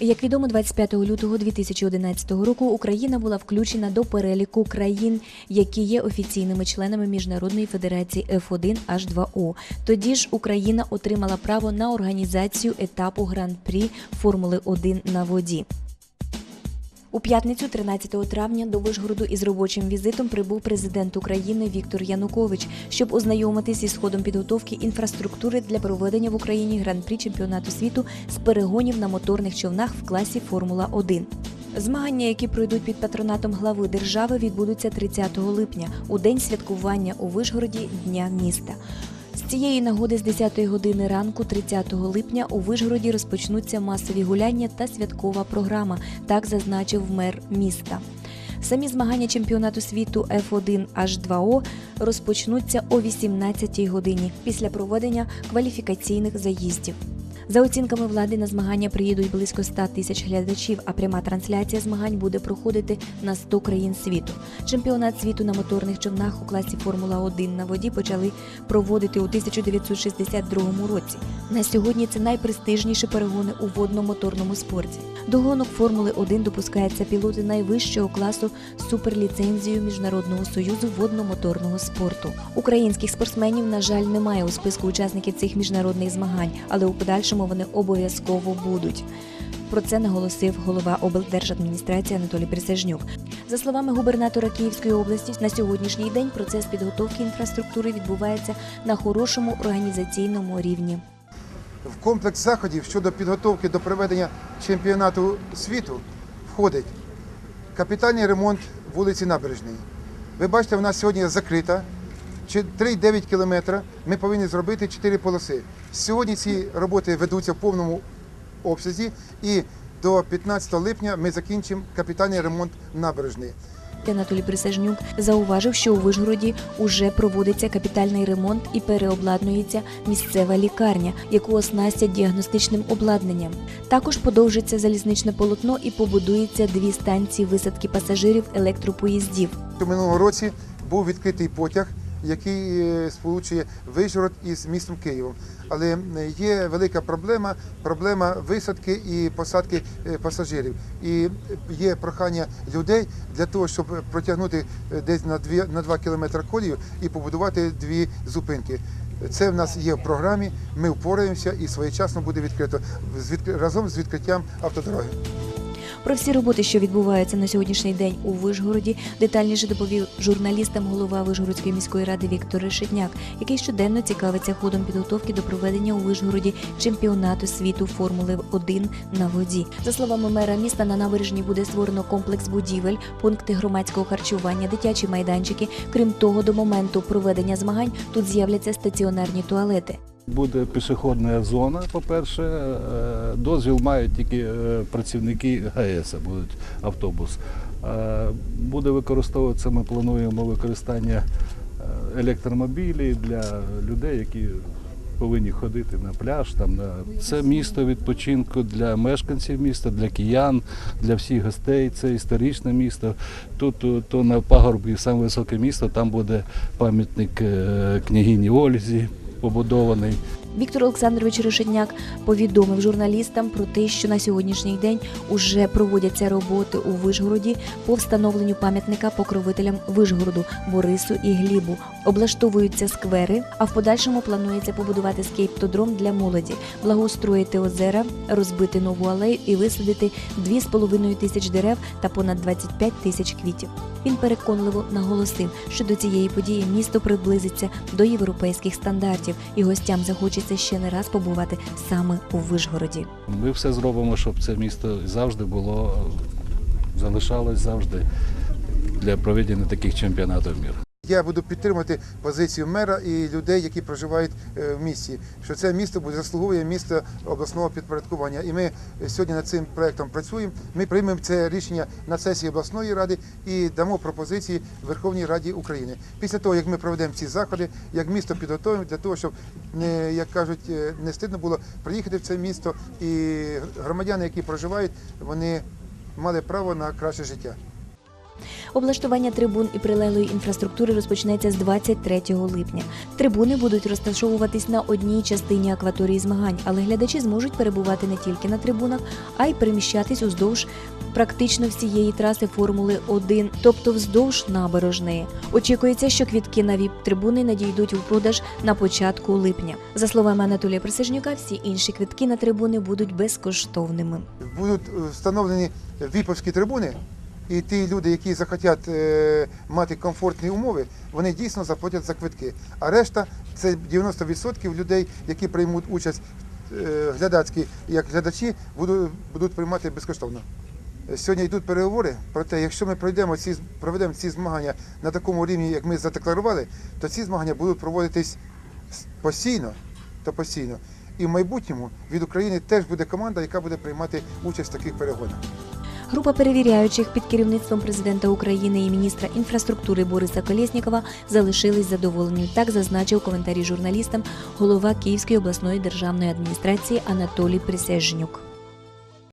Як відомо, 25 лютого 2011 року Україна була включена до переліку країн, які є офіційними членами Міжнародної федерації F1 H2O. Тоді ж Україна отримала право на організацію етапу Гран-прі Формули 1 на воді. У п'ятницю, 13 травня, до Вишгороду із робочим візитом прибув президент України Віктор Янукович, щоб ознайомитись із ходом підготовки інфраструктури для проведення в Україні гран-прі чемпіонату світу з перегонів на моторних човнах в класі Формула 1 Змагання, які пройдуть під патронатом глави держави, відбудуться 30 липня у день святкування у Вишгороді Дня міста. Цієї нагоди з 10 години ранку, 30 липня, у Вишгороді розпочнуться масові гуляння та святкова програма. Так зазначив мер міста. Самі змагання чемпіонату світу F1 H2O розпочнуться о 18 годині після проведення кваліфікаційних заїздів. За оцінками влади на змагання приїдуть близько 100 тисяч глядачів, а пряма трансляція змагань буде проходити на 100 країн світу. Чемпіонат світу на моторних човнах у класі Формула 1 на воді почали проводити у 1962 році. На сьогодні це найпрестижніші перегони у водно-моторному спорті. До гонок Формули 1 допускаються пілоти найвищого класу з суперліцензією Міжнародного союзу водно-моторного спорту. Українських спортсменів, на жаль, немає у списку учасників цих міжнародних змагань, але у подальшому вони обов'язково будуть. Про це наголосив голова облдержадміністрації Анатолій Присяжнюк. За словами губернатора Київської області, на сьогоднішній день процес підготовки інфраструктури відбувається на хорошому організаційному рівні. В комплекс заходів щодо підготовки до проведення чемпіонату світу входить капітальний ремонт вулиці Набережної. Ви бачите, вона сьогодні закрита. Чи 3,9 кілометра ми повинні зробити 4 полоси. Сьогодні ці роботи ведуться в повному обсязі і до 15 липня ми закінчимо капітальний ремонт набережної. Анатолій Присяжнюк зауважив, що у Вишгороді уже проводиться капітальний ремонт і переобладнується місцева лікарня, яку оснастять діагностичним обладнанням. Також подовжиться залізничне полотно і побудується дві станції висадки пасажирів електропоїздів. У минулому році був відкритий потяг, який е, сполучує Вишгород із містом Києвом. Але е, є велика проблема проблема висадки і посадки е, пасажирів. І є прохання людей для того, щоб протягнути е, десь на 2, на 2 кілометри колію і побудувати дві зупинки. Це в нас є в програмі. Ми впораємося і своєчасно буде відкрито разом з відкриттям автодороги. Про всі роботи, що відбуваються на сьогоднішній день у Вишгороді, детальніше доповів журналістам голова Вишгородської міської ради Віктор Решетняк, який щоденно цікавиться ходом підготовки до проведення у Вишгороді чемпіонату світу Формули 1 на воді. За словами мера міста, на набережній буде створено комплекс будівель, пункти громадського харчування, дитячі майданчики. Крім того, до моменту проведення змагань тут з'являться стаціонарні туалети. Буде пішохідна зона, по-перше, Е, дозвіл мають тільки е, працівники ГАЕС, будуть автобус. Е, Буде використовуватися, ми плануємо використання електромобілів для людей, які повинні ходити на пляж. Там, на... Це місто відпочинку для мешканців міста, для киян, для всіх гостей. Це історичне місто. Тут то, на пагорбі саме високе місто, там буде пам'ятник княгині Ользі побудований. Віктор Олександрович Решетняк повідомив журналістам про те, що на сьогоднішній день уже проводяться роботи у Вишгороді по встановленню пам'ятника покровителям Вишгороду Борису і Глібу. Облаштовуються сквери, а в подальшому планується побудувати скейптодром для молоді, благоустроїти озера, розбити нову алею і висадити 2,5 тисяч дерев та понад 25 тисяч квітів. Він переконливо наголосив, що до цієї події місто приблизиться до європейських стандартів, і гостям захочеться ще не раз побувати саме у Вишгороді. Ми все зробимо, щоб це місто завжди було, залишалось завжди для проведення таких чемпіонатів міру. Я буду підтримувати позицію мера і людей, які проживають е, в місті. Що це місто буде заслуговує місто обласного підпорядкування. І ми сьогодні над цим проектом працюємо. Ми приймемо це рішення на сесії обласної ради і дамо пропозиції Верховній Раді України. Після того, як ми проведемо ці заходи, як місто підготуємо для того, щоб як кажуть, е, не стидно було приїхати в це місто, і громадяни, які проживають, вони мали право на краще життя. Облаштування трибун і прилеглої інфраструктури розпочнеться з 23 липня. Трибуни будуть розташовуватись на одній частині акваторії змагань, але глядачі зможуть перебувати не тільки на трибунах, а й переміщатись уздовж практично всієї траси Формули 1, тобто вздовж набережної. Очікується, що квітки на віп-трибуни надійдуть у продаж на початку липня. За словами Анатолія Присяжнюка, всі інші квитки на трибуни будуть безкоштовними. Будуть е, встановлені віповські трибуни, і ті люди, які захотять е, мати комфортні умови, вони дійсно заплатять за квитки. А решта це 90% людей, які приймуть участь е, глядацькі як глядачі, будуть, приймати безкоштовно. Сьогодні йдуть переговори про те, якщо ми пройдемо ці проведемо ці змагання на такому рівні, як ми задекларували, то ці змагання будуть проводитись постійно та постійно. І в майбутньому від України теж буде команда, яка буде приймати участь в таких перегонах. Група перевіряючих під керівництвом президента України і міністра інфраструктури Бориса Колєснікова залишились задоволені. Так зазначив коментарі журналістам голова Київської обласної державної адміністрації Анатолій Присяжнюк.